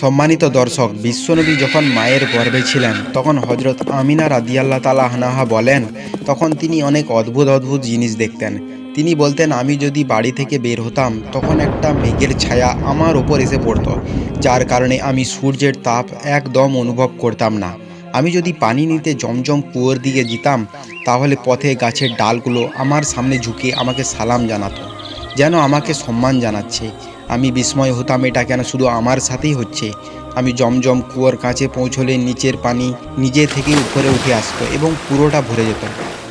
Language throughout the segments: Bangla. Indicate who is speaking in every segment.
Speaker 1: সম্মানিত দর্শক, বিশ্বনবী যখন মায়ের গর্ভে ছিলেন, তখন হজরত আমিনা রাদিয়াল্লাহ তালা হানাহা বলেন, তখন তিনি অনেক অদ্ভুত অদ্ভুত জিনিস দেখতেন। তিনি বলতেন, আমি যদি বাড়ি থেকে বের হতাম, তখন একটা মেঘের ছায়া আমার ওপর এসে পড়তো, যার কারণে আমি সূর্যের তাপ একদম অনুভব করতাম না। আমি যদি পানি নিতে জমজম কুয়োর দিকে যেতাম, তাহলে পথে গাছের ডালগুলো আমার সামনে ঝুঁকে আমাকে সালাম জানাতো, যেন আমাকে সম্মান জানাচ্ছে। আমি বিস্ময় হতাম এটা কেন শুধু আমার সাথেই হচ্ছে। আমি জমজম কুয়োর কাছে পৌঁছলে নিচের পানি নিজে থেকেই উপরে উঠে আসতো এবং পুরোটা ভরে যেত।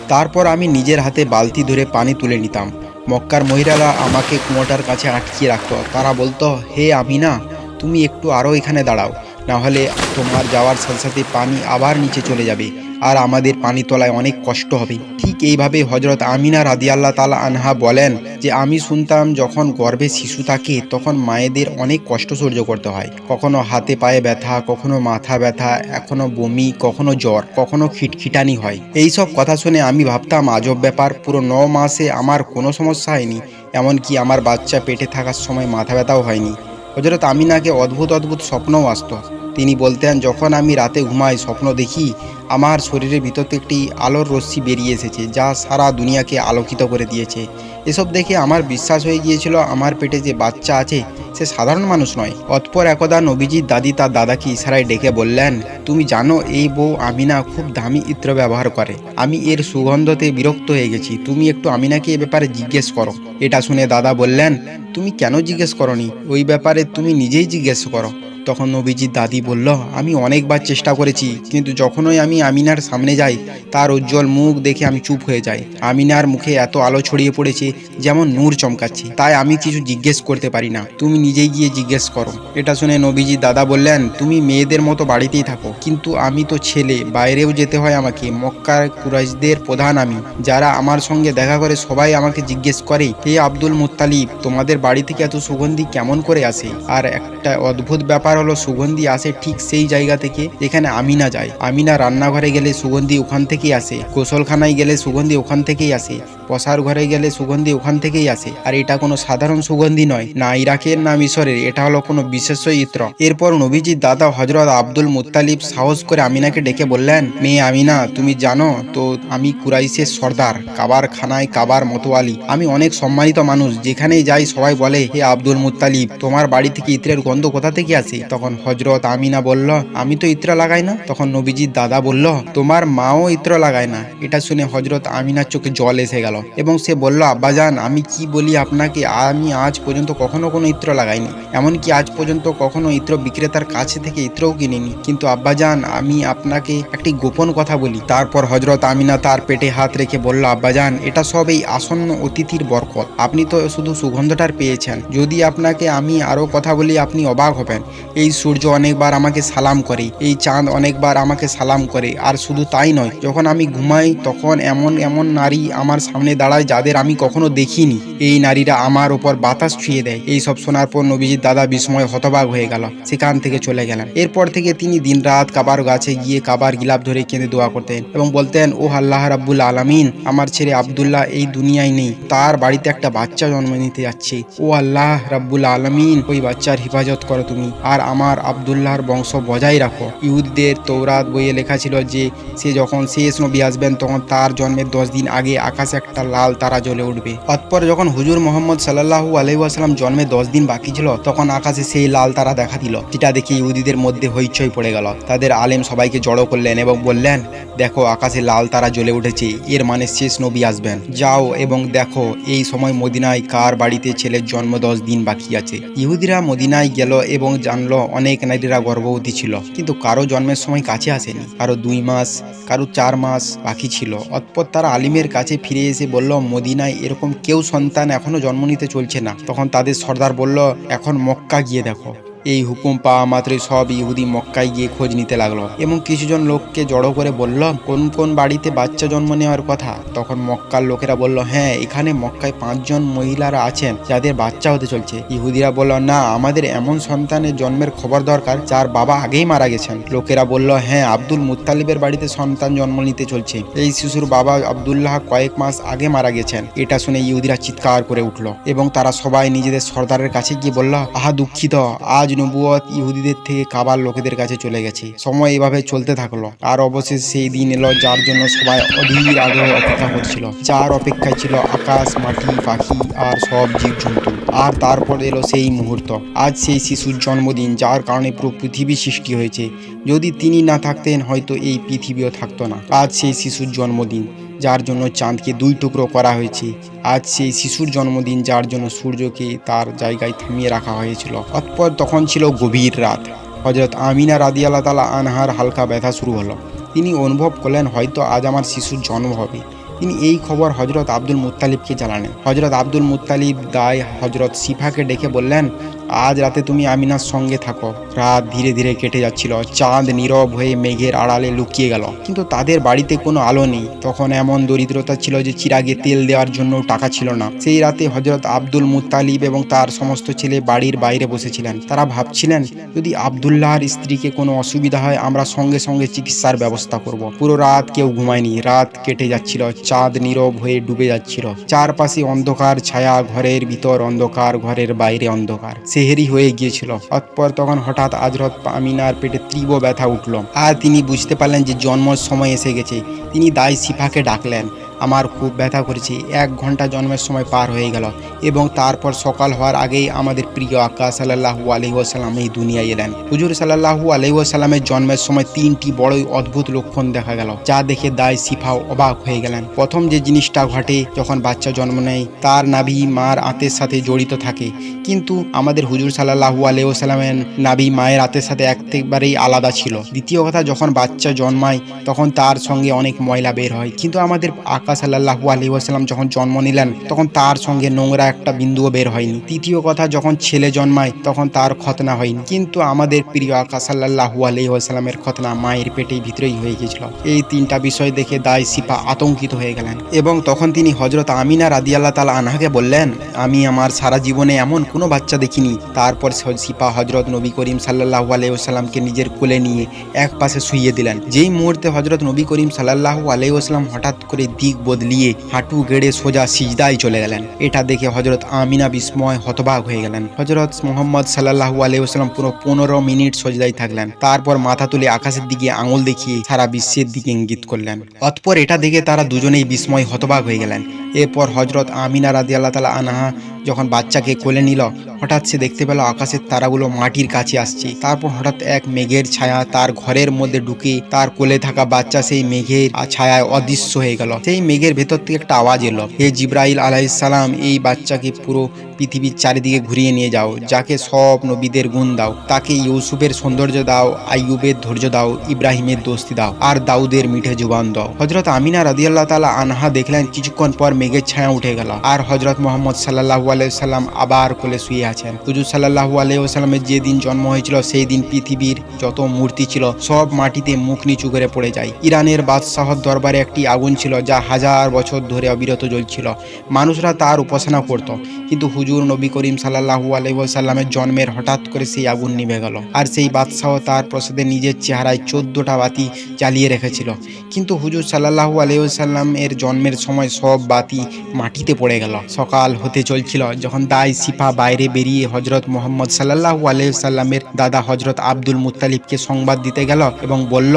Speaker 1: তারপর আমি নিজের হাতে বালতি ধরে পানি তুলে নিতাম। মক্কার মহিলারা আমাকে কুয়োটার কাছে আটকিয়ে রাখতো। তারা বলতো, হে আমি না তুমি একটু আরও এখানে দাঁড়াও। না হলে তোমার যাওয়ার সাথে সাথে পানি আবার নিচে চলে যাবে। আর আমাদের পানি তোলায় অনেক কষ্ট হবে। ঠিক এইভাবে হজরত আমিনা রাদিয়াল্লাহ তালা আনহা বলেন যে, আমি শুনতাম যখন গর্ভে শিশু থাকে, তখন মায়েদের অনেক কষ্ট সহ্য করতে হয়। কখনো হাতে পায়ে ব্যথা, কখনো মাথা ব্যথা, এখনও বমি, কখনো জ্বর, কখনো খিটখিটানি হয়। এইসব কথা শুনে আমি ভাবতাম, আজব ব্যাপার, পুরো ন মাসে আমার কোনো সমস্যা হয়নি, এমনকি আমার বাচ্চা পেটে থাকার সময় মাথা ব্যথাও হয়নি। হজরত আমিনাকে অদ্ভুত অদ্ভুত স্বপ্নও আসতো। তিনি বলতেন, যখন আমি রাতে ঘুমাই, স্বপ্ন দেখি, আমার শরীরের ভিতর থেকে একটি আলোর রশ্মি বেরিয়ে এসেছে, যা সারা দুনিয়াকে আলোকিত করে দিয়েছে। এসব দেখে আমার বিশ্বাস হয়ে গিয়েছিল, আমার পেটে যে বাচ্চা আছে, সে সাধারণ মানুষ নয়। অতপর একদা নবীজির দাদি তার দাদাকে ইশারায় ডেকে বললেন, তুমি জানো, এই বউ আমিনা খুব দামি ইত্র ব্যবহার করে। আমি এর সুগন্ধতে বিরক্ত হয়ে গেছি। তুমি একটু আমিনাকে এ ব্যাপারে জিজ্ঞেস করো। এটা শুনে দাদা বললেন, তুমি কেন জিজ্ঞেস করনি? ওই ব্যাপারে তুমি নিজেই জিজ্ঞেস করো। তখন নবীজির দাদি বলল, আমি অনেকবার চেষ্টা করেছি, কিন্তু যখনই আমি আমিনার সামনে যাই, তার উজ্জ্বল মুখ দেখে আমি চুপ হয়ে যাই। আমিনার মুখে এত আলো ছড়িয়ে পড়েছে, যেমন নূর চমকাচ্ছে। তাই আমি কিছু জিজ্ঞেস করতে পারি না। তুমি নিজেই গিয়ে জিজ্ঞেস করো। এটা শুনে নবীজির দাদা বললেন, তুমি মেয়েদের মতো বাড়িতেই থাকো, কিন্তু আমি তো ছেলে, বাইরেও যেতে হয় আমাকে। মক্কার কুরাইশদের প্রধান আমি। যারা আমার সঙ্গে দেখা করে সবাই আমাকে জিজ্ঞেস করে, হে আব্দুল মুত্তালিব, তোমাদের বাড়ি থেকে এত সুগন্ধি কেমন করে আসে? আর একটা অদ্ভুত ব্যাপার হলো সুগন্ধি আসে ঠিক সেই জায়গা থেকে যেখানে আমিনা যায়। আমিনা রান্নাঘরে গেলে সুগন্ধি ওখান থেকেই আসে, গোসলখানায় গেলে সুগন্ধি ওখান থেকেই আসে। পশার ঘরে গেলে সুগন্ধি ওখান থেকেই আসে। আর এটা কোনো সাধারণ সুগন্ধি নয়, না ইরাকের, না মিশরের। এটা হলো কোনো বিশেষ ইত্র। এরপর নবীজির দাদা হজরত আব্দুল মুত্তালিব সাহস করে আমিনাকে ডেকে বললেন, মেয়ে আমিনা, তুমি জানো তো আমি কুরাইশের সর্দার কাবার খানায় কাবার মতোয়ালি। আমি অনেক সম্মানিত মানুষ, যেখানেই যাই সবাই বলে, হে আব্দুল মুত্তালিব, তোমার বাড়ি থেকে ইত্রের গন্ধ কোথা থেকে আসে তখন হজরত আমিনা বলল, আমি তো ইত্র লাগাই না। তখন নবীজির দাদা বলল, তোমার মাও ইত্র লাগায় না। এটা শুনে হজরত আমিনার চোখে জল এসে গেল। এবং সে বলল, আব্বাজান, আমি কি বলি আপনাকে? আমি আজ পর্যন্ত কখনো কোনো ইত্র লাগাইনি। এমনকি আজ পর্যন্ত কখনো ইত্র বিক্রেতার কাছে থেকে ইত্রও কিনিনি। কিন্তু আব্বাজান, আমি আপনাকে একটি গোপন কথা বলি। তারপর হজরত আমিনা তার পেটে হাত রেখে বলল, আব্বাজান, এটা সব এই আসন্ন অতিথির বরকত। আপনি তো শুধু সুগন্ধটার পেয়েছেন। যদি আপনাকে আমি আরও কথা বলি, আপনি অবাক হবেন। এই সূর্য অনেকবার আমাকে সালাম করে, এই চাঁদ অনেকবার আমাকে সালাম করে। আর শুধু তাই নয়, যখন আমি ঘুমাই, তখন এমন এমন নারী আমার সামনে দাঁড়ায় যাদের আমি কখনো দেখিনি। এই নারীরা আমার ওপর বাতাস ছুঁয়ে দেয়। এই সব শোনার পর নবীজির দাদা বিস্ময় হতবাক হয়ে গেল। সেখান থেকে চলে গেলেন। এরপর থেকে তিনি দিনরাত কাবার গাছে গিয়ে কাবার গিলাপ ধরে কেঁদে দোয়া করতেন এবং বলতেন ও আল্লাহ রাব্বুল আলামিন, আমার ছেলে আবদুল্লাহ এই দুনিয়ায় নেই। তার বাড়িতে একটা বাচ্চা জন্ম নিতে যাচ্ছে। ও আল্লাহ রাব্বুল আলামিন, ওই বাচ্চার হেফাজত করো তুমি। আর আমার আবদুল্লাহর বংশ বজায় রাখো। ইহুদদের তৌরাত বইয়ে লেখা ছিল যে, সে যখন শেষ নবী আসবেন, তখন তার জন্মের দশ দিন আগে আকাশে একটা লাল তারা জ্বলে উঠবে। অতপর যখন হুজুর মোহাম্মদ সাল্লাহু আলহিউসালাম জন্মে দশ দিন বাকি ছিল, তখন আকাশে সেই লাল তারা দেখা দিল। যেটা দেখে ইহুদিদের মধ্যে হইচই পড়ে গেল। তাদের আলেম সবাইকে জড়ো করলেন এবং বললেন, দেখো, আকাশে লাল তারা জ্বলে উঠেছে। এর মানে শেষ নবী আসবেন। যাও এবং দেখো, এই সময় মদিনায় কার বাড়িতে ছেলের জন্ম দশ দিন বাকি আছে? ইহুদিরা মদিনায় গেল এবং জানলো, অনেক নারীরা গর্ভবতী ছিল। কিন্তু কারও জন্মের সময় কাছে আসেনি। কারও দুই মাস, কারও চার মাস বাকি ছিল। অতপর তারা আলিমের কাছে ফিরে এসে বলল, মদিনায় এরকম কেউ সন্তান এখনও জন্ম নিতে চলছে না। তখন তাদের সর্দার বলল, এখন মক্কা গিয়ে দেখো। এই হুকুম পাওয়া মাত্রই সব ইহুদি মক্কায় গিয়ে খোঁজ নিতে লাগল এবং কিছুজন লোককে জড়ো করে বলল, কোন কোন বাড়িতে বাচ্চা জন্ম নেওয়ার কথা? তখন মক্কার লোকেরা বলল হ্যাঁ এখানে মক্কায় পাঁচজন মহিলারা আছেন, যাদের বাচ্চা হতে চলছে। ইহুদিরা বলল, না, আমাদের এমন সন্তানের জন্মের খবর দরকার, যার বাবা আগেই মারা গেছেন। লোকেরা বলল হ্যাঁ আব্দুল মুত্তালিবের বাড়িতে সন্তান জন্ম নিতে চলছে। এই শিশুর বাবা আবদুল্লাহ কয়েক মাস আগে মারা গেছেন। এটা শুনে ইহুদিরা চিৎকার করে উঠল এবং তারা সবাই নিজেদের সর্দারের কাছে গিয়ে বলল, আহা দুঃখিত, আজ নবুয়ত ইহুদিদের থেকে কাবার লোকেদের কাছে চলে গেছে। সময় এভাবে চলতে থাকল। আর অবশেষে সেই দিন এলো যার জন্য সবাই অধীর আগ্রহে অপেক্ষা করছিল। যার অপেক্ষায় ছিল আকাশ, মাটি, পাখি আর সব জীবজন্তু। আর তারপর এলো সেই মুহূর্ত। আজ সেই শিশুর জন্মদিন, যার কারণে পুরো পৃথিবী সৃষ্টি হয়েছে। যদি তিনি না থাকতেন, হয়তো এই পৃথিবীও থাকতো না। আজ সেই শিশুর জন্মদিন। যার জন্য চাঁদকে দুই টুকরো করা হয়েছে। আজ সেই শিশুর জন্মদিন, যার জন্য সূর্যকে তার জায়গায় থামিয়ে রাখা হয়েছিল। অতপর তখন ছিল গভীর রাত। হজরত আমিনা রাদি আল্লাহ তালা আনহার হালকা ব্যথা শুরু হলো। তিনি অনুভব করলেন, হয়তো আজ আমার শিশুর জন্ম হবে। তিনি এই খবর হজরত আব্দুল মুত্তালিবকে জানালেন। হজরত আব্দুল মুত্তালিব দায় হজরত সিফাকে ডেকে বললেন আজ রাতে তুমি আমিনার সঙ্গে থাকো। রাত ধীরে ধীরে কেটে যাচ্ছিল। চাঁদ নীরব হয়ে মেঘের আড়ালে লুকিয়ে গেল। কিন্তু তাদের বাড়িতে কোনো আলো নেই। তখন এমন দরিদ্রতা ছিল যে চিরাগে তেল দেওয়ার জন্য টাকা ছিল না। সেই রাতে হজরত আব্দুল মুত্তালিব এবং তার সমস্ত ছেলে বাড়ির বাইরে বসেছিলেন। তারা ভাবছিলেন, যদি আবদুল্লাহর স্ত্রীকে কোনো অসুবিধা হয়, আমরা সঙ্গে সঙ্গে চিকিৎসার ব্যবস্থা করব। পুরো রাত কেউ ঘুমায়নি। রাত কেটে যাচ্ছিল। চাঁদ নীরব হয়ে ডুবে যাচ্ছিল। চারপাশে অন্ধকার, ছায়া ঘরের ভিতর অন্ধকার, ঘরের বাইরে অন্ধকার। সেহেরি হয়ে গিয়েছিল। অতপর তখন হঠাৎ আজরত আমিনার পেটে তীব্র ব্যথা উঠল। আর তিনি বুঝতে পারলেন যে জন্মর সময় এসে গেছে। তিনি দাই সিফাকে ডাকলেন। আমার খুব ব্যথা করেছে। এক ঘণ্টা জন্মের সময় পার হয়ে গেল এবং তারপর সকাল হওয়ার আগেই আমাদের প্রিয় আকা সাল্লাহু আলহিহাসাল্লাম এই দুনিয়ায় এলেন। হুজুর সাল্লাহু আলহিহাসাল্লামের জন্মের সময় তিনটি বড়ই অদ্ভুত লক্ষণ দেখা গেল, যা দেখে দায় সিফাও অবাক হয়ে গেলেন। প্রথম যে জিনিসটা ঘটে যখন বাচ্চা জন্ম নেয়, তার নাভি মার আতের সাথে জড়িত থাকে। কিন্তু আমাদের হুজুর সাল্লাহু আলহিহাসাল্লামের নাভি মায়ের আতের সাথে একেবারেই আলাদা ছিল। দ্বিতীয় কথা, যখন বাচ্চা জন্মায়, তখন তার সঙ্গে অনেক ময়লা বের হয়। কিন্তু আমাদের আকা সাল্লাহু আলী ওয়াসাল্লাম যখন জন্ম নিলেন, তখন তার সঙ্গে নোংরা একটা বিন্দুও বের হয়নি। তৃতীয় কথা, যখন ছেলে জন্মায়, তখন তার খতনা হয়নি। কিন্তু আমাদের প্রিয় আকা সাল্লাহু আলী ওয়াসাল্লামের খতনা মায়ের পেটেই ভিতরেই হয়ে গিয়েছিল। এই তিনটা বিষয় দেখে দায় সিপা আতঙ্কিত হয়ে গেলেন এবং তখন তিনি হজরত আমিনা রাদি আল্লাহ তালা আনহাকে বললেন, আমি আমার সারা জীবনে এমন কোনো বাচ্চা দেখিনি। তারপর সিপা হজরত নবী করিম সাল্লাহু আলাইসাল্লামকে নিজের কোলে নিয়ে এক পাশে শুইয়ে দিলেন। যেই মুহূর্তে হজরত নবী করিম সাল্লাহু আলাইসাল্লাম হঠাৎ করে দিক বদলিয়ে হাঁটু গেড়ে সোজা সিজদায় চলে গেলেন। এটা দেখে হজরত আমিনা বিস্ময় হতবাক হয়ে গেলেন। হজরত মোহাম্মদ সাল্লাহু আলাইসাল্লাম পুরো পনেরো মিনিট সজদায় থাকলেন। তারপর মাথা তুলে আকাশের দিকে আঙুল দেখিয়ে সারা বিশ্বের দিকে ইঙ্গিত করলেন। অতপর এটা দেখে তারা দুজনেই বিস্ময় হতবাক হয়ে গেলেন। এরপর হজরত আমিনা রাজি আল্লাহ তালা আনহা যখন বাচ্চাকে কোলে নিল, হঠাৎ সে দেখতে পেল আকাশের তারাগুলো মাটির কাছে আসছে। তারপর হঠাৎ এক মেঘের ছায়া তার ঘরের মধ্যে ঢুকে তার কোলে থাকা বাচ্চা সেই মেঘের ছায়ায় অদৃশ্য হয়ে গেল। সেই মেঘের ভেতর থেকে একটা আওয়াজ এলো। হে জিব্রাইল আলাইসালাম এই বাচ্চাকে পুরো পৃথিবীর চারিদিকে ঘুরিয়ে নিয়ে যাও, যাকে সব নবীদের গুণ দাও, তাকে ইউসুফের সৌন্দর্য দাও, আইয়ুবের ধৈর্য দাও, ইব্রাহিমের দোস্তি দাও, আর দাউদের মিঠে জুবান দাও। হজরত আমিনা রাদিয়াল্লাহ তালা আনহা দেখলেন, কিছুক্ষণ পর মেঘের ছায়া উঠে গেল, আর হজরত মোহাম্মদ সাল্লাহু আলাইসাল্লাম আবার কোলে শুয়ে আছেন। হুজুর সাল্লাহু আলাইসাল্লামের যে দিন জন্ম হয়েছিল, সেই দিন পৃথিবীর যত মূর্তি ছিল, সব মাটিতে মুখ নিচু করে পড়ে যায়। ইরানের বাদশাহর দরবারে একটি আগুন ছিল, যা হাজার বছর ধরে অবিরত জ্বলছিল। মানুষরা তার উপাসনা করত। কিন্তু হুজুর নবী করিম সাল্লাহু আলাইসাল্লামের জন্মের হঠাৎ করে সেই আগুন নিভে গেল। আর সেই বাদশাহ তার প্রসাদে নিজের চেহারায় চোদ্দটা বাতি জ্বালিয়ে রেখেছিল। কিন্তু হুজুর সাল্লাহু আলাইসাল্লাম এর জন্মের সময় সব বাতি মাটিতে পড়ে গেল। সকাল হতে চলছিল, যখন দাই সিফা বাইরে বেরিয়ে হজরত মোহাম্মদ সাল্লাহু আলাইসাল্লামের দাদা হজরত আব্দুল মুত্তালিবকে সংবাদ দিতে গেল এবং বলল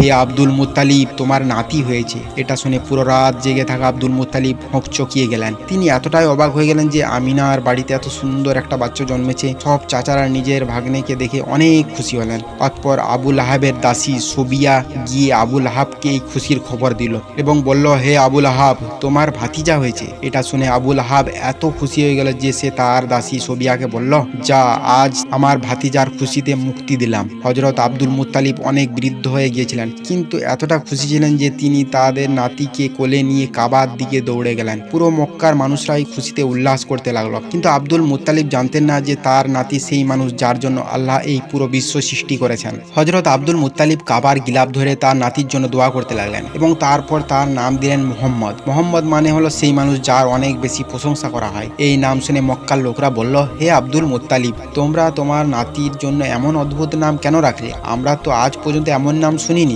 Speaker 1: হে আব্দুল মুত্তালিব, তোমার নাতি হয়েছে। এটা শুনে পুরো রাত জেগে থাকা আব্দুল মুত্তালিব হোঁক চকিয়ে গেলেন। তিনি এতটাই অবাক হয়ে গেলেন যে আমিনার বাড়িতে এত সুন্দর একটা বাচ্চা জন্মেছে। সব চাচারা নিজের ভাগ্নেকে দেখে অনেক খুশি হলেন। অতপর আবুল আহাবের দাসী সোবিয়া গিয়ে আবুল আহাবকে এই খুশির খবর দিল এবং বলল, হে আবুল আহাব, তোমার ভাতিজা হয়েছে। এটা শুনে আবুল আহাব এত খুশি হয়ে গেল যে সে তার দাসী সোবিয়াকে বলল, যা, আজ আমার ভাতিজার খুশিতে মুক্তি দিলাম। হজরত আব্দুল মুত্তালিব অনেক বৃদ্ধ হয়ে গিয়েছিলেন। কিন্তু এতটা খুশি ছিলেন যে তিনি তাদের নাতিকে কোলে নিয়ে কাবার দিকে দৌড়ে গেলেন। পুরো মক্কার মানুষরা এই খুশিতে উল্লাস করতে লাগল। কিন্তু আব্দুল মুত্তালিব জানতেন না যে তার নাতি সেই মানুষ যার জন্য আল্লাহ এই পুরো বিশ্ব সৃষ্টি করেছেন। হজরত আব্দুল মুত্তালিব কাবার গিলাপ ধরে তার নাতির জন্য দোয়া করতে লাগলেন এবং তারপর তার নাম দিলেন মোহাম্মদ। মোহাম্মদ মানে হলো সেই মানুষ যার অনেক বেশি প্রশংসা করা হয়। এই নাম শুনে মক্কার লোকরা বলল, হে আব্দুল মুত্তালিব, তোমরা তোমার নাতির জন্য এমন অদ্ভুত নাম কেন রাখলে? আমরা তো আজ পর্যন্ত এমন নাম শুনিনি।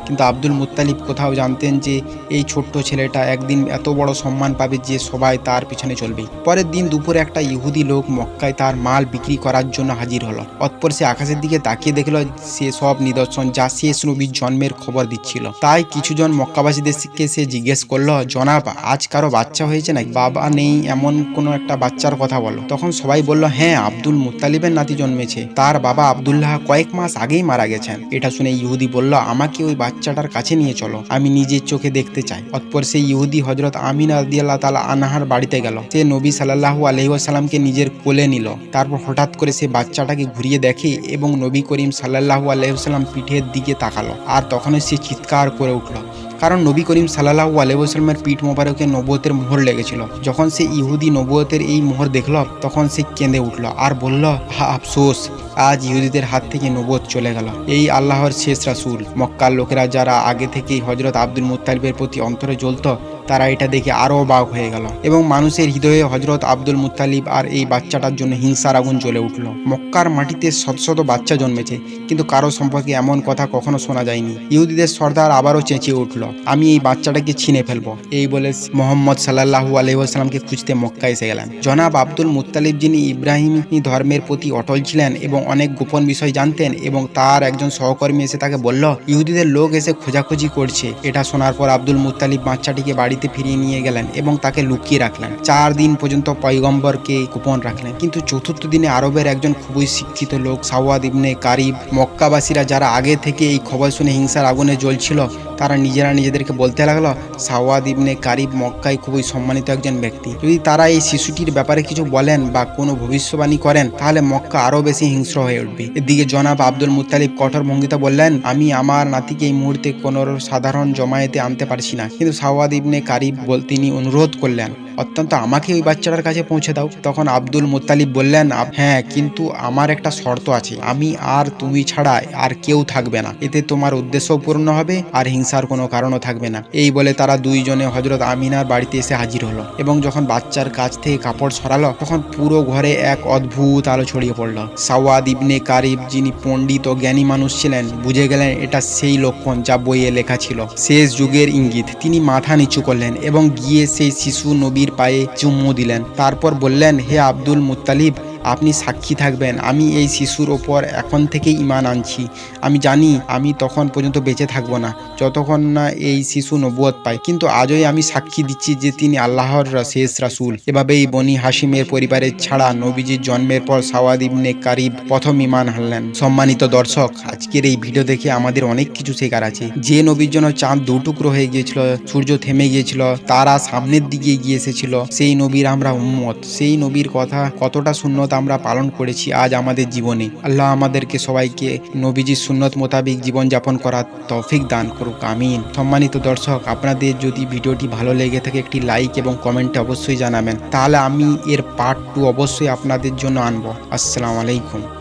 Speaker 1: কিন্তু আব্দুল মুত্তালিব কোথাও জানতেন যে এই ছোট্ট ছেলেটা একদিন এত বড় সম্মান পাবে যে সবাই তার পিছনে চলবে। পরের দিন দুপুরে একটা ইহুদি লোক মক্কায় তার মাল বিক্রি করার জন্য হাজির হলো। অতপর সে আকাশের দিকে তাকিয়ে দেখল সে সব নিদর্শন যা শেষ নবীর জন্মের খবর দিচ্ছিল। তাই কিছুজন মক্কাবাসীদেরকে সে জিজ্ঞেস করল, জনাব, আজ কারও বাচ্চা হয়েছে নাকি? বাবা নেই, এমন কোনো একটা বাচ্চার কথা বলো। তখন সবাই বলল হ্যাঁ আব্দুল মুত্তালিবের নাতি জন্মেছে। তার বাবা আব্দুল্লাহ কয়েক মাস আগেই মারা গেছেন। এটা শুনে ইহুদি বলল, আমাকে ওই বাচ্চাটার কাছে নিয়ে চলো। আমি নিজের চোখে দেখতে চাই। অতপর সেই ইহুদি হজরত আমিন আদিয়াল্লাহ তালা আনাহার বাড়িতে গেল। সে নবী সাল্লাহু আলহিহাসাল্লামকে নিজের কোলে নিল। তারপর হঠাৎ করে সে বাচ্চাটাকে ঘুরিয়ে দেখে এবং নবী করিম সাল্লাহু আলহিহাসাল্লাম পিঠের দিকে তাকালো। আর তখনই সে চিৎকার করে উঠল কারণ নবী করিম সাল্লাহু আলহিহাস্লামের পিঠ মোবারকে নবুয়তের মোহর লেগেছিল। যখন সে ইহুদি নবুয়তের এই মোহর দেখল, তখন সে কেঁদে উঠল আর বলল, হা, আফসোস, আজ ইহুদিদের হাত থেকে নবুয়ত চলে গেল। এই আল্লাহর শেষ রাসুল। মক্কার লোকেরা যারা আগে থেকেই হজরত আব্দুল মুত্তালিবের প্রতি অন্তরে জ্বলত, তারা এটা দেখে আরও বাঘ হয়ে গেল এবং মানুষের হৃদয়ে হজরত আব্দুল মুত্তালিব আর এই বাচ্চাটার জন্য হিংসার আগুন জ্বলে উঠল। মক্কার মাটিতে শত শত বাচ্চা জন্মেছে, কিন্তু কারও সম্পর্কে এমন কথা কখনো শোনা যায়নি। ইহুদিদের সর্দার আবারও চেঁচিয়ে উঠল আমি এই বাচ্চাটাকে ছিনে ফেলব। এই বলে মোহাম্মদ সাল্লাহু আলহিহাস্লামকে খুঁজতে মক্কা এসে গেলেন। জনাব আব্দুল মুত্তালিব যিনি ইব্রাহিমী ধর্মের প্রতি অটল ছিলেন এবং অনেক গোপন বিষয় জানতেন এবং তার একজন সহকর্মী এসে তাকে বলল, ইহুদিদের লোক এসে খোঁজাখুঁজি করছে। এটা শোনার পর আব্দুল মুত্তালিব বাচ্চাটিকে বাড়িতে ফিরিয়ে নিয়ে গেলেন এবং তাকে লুকিয়ে রাখলেন। চার দিন পর্যন্ত পয়গম্বরকে গোপন রাখলেন। কিন্তু চতুর্থ দিনে আরবের একজন খুবই শিক্ষিত লোক সাওয়াদ ইবনে কারিব, মক্কাবাসীরা যারা আগে থেকে এই খবর শুনে হিংসার আগুনে জ্বলছিল, তারা নিজেরা নিজেদেরকে বলতে লাগল, সাওয়াদ ইবনে কারিব মক্কাই খুবই সম্মানিত একজন ব্যক্তি। যদি তারা এই শিশুটির ব্যাপারে কিছু বলেন বা কোনো ভবিষ্যবাণী করেন, তাহলে মক্কা আরও বেশি হিংস্র হয়ে উঠবে। এদিকে জনাব আব্দুল মুতালিব কঠোর ভঙ্গিতে বললেন, আমি আমার নাতিকে এই মুহূর্তে কোনো সাধারণ জমায়েতে আনতে পারছি না। কিন্তু সাওয়াদ ইবনে কারিব বল তিনি অনুরোধ করলেন অত্যন্ত আমাকে ওই বাচ্চাটার কাছে পৌঁছে দাও। তখন আব্দুল মুত্তালিব বললেন হ্যাঁ কিন্তু আমার একটা শর্ত আছে। আমি আর তুমি ছাড়া আর কেউ থাকবে না। এতে তোমার উদ্দেশ্য পূর্ণ হবে আর হিংসার কোনো কারণও থাকবে না। এই বলে তারা দুইজনে হজরত আমিনার বাড়িতে এসে হাজির হলো এবং যখন বাচ্চার কাছ থেকে কাপড় সরালো, তখন পুরো ঘরে এক অদ্ভুত আলো ছড়িয়ে পড়ল। সাওয়াদ ইবনে কারিব, যিনি পণ্ডিত ও জ্ঞানী মানুষ ছিলেন, বুঝে গেলেন এটা সেই লক্ষণ যা বইয়ে লেখা ছিল। শেষ যুগের ইঙ্গিত। তিনি মাথা নিচু করলেন এবং গিয়ে সেই শিশু নবীর পায়ে চুম্মু দিলেন। তারপর বললেন হে আব্দুল মুত্তালিব আপনি সাক্ষী থাকবেন। আমি এই শিশুর ওপর এখন থেকেই ইমান আনছি। আমি জানি আমি তখন পর্যন্ত বেঁচে থাকব না, যতক্ষণ না এই শিশু নবুয়ত পায়। কিন্তু আজই আমি সাক্ষী দিচ্ছি যে তিনি আল্লাহর শেষ রাসুল। এভাবেই বনি হাসিমের পরিবারের ছাড়া নবীজির জন্মের পর সাওয়াদ ইবনে কারিব প্রথম ইমান হারলেন সম্মানিত দর্শক, আজকের এই ভিডিও দেখে আমাদের অনেক কিছু শেখার আছে। যে নবীর জন্য চাঁদ দুটুকরো হয়ে গিয়েছিল, সূর্য থেমে গিয়েছিল, তারা সামনের দিকে এগিয়ে এসেছিল, সেই নবীর আমরা উম্মত। সেই নবীর কথা কতটা সুন্নত আমরা পালন করেছি আজ আমাদের জীবনে। আল্লাহ আমাদেরকে সবাইকে নবীজির সুন্নত মোতাবিক জীবনযাপন করার তৌফিক দান করুক, আমিন। সম্মানিত দর্শক, আপনাদের যদি ভিডিওটি ভালো লেগে থাকে, একটি লাইক এবং কমেন্টে অবশ্যই জানাবেন। তাহলে আমি এর পার্ট টু অবশ্যই আপনাদের জন্য আনব। আসসালামু আলাইকুম।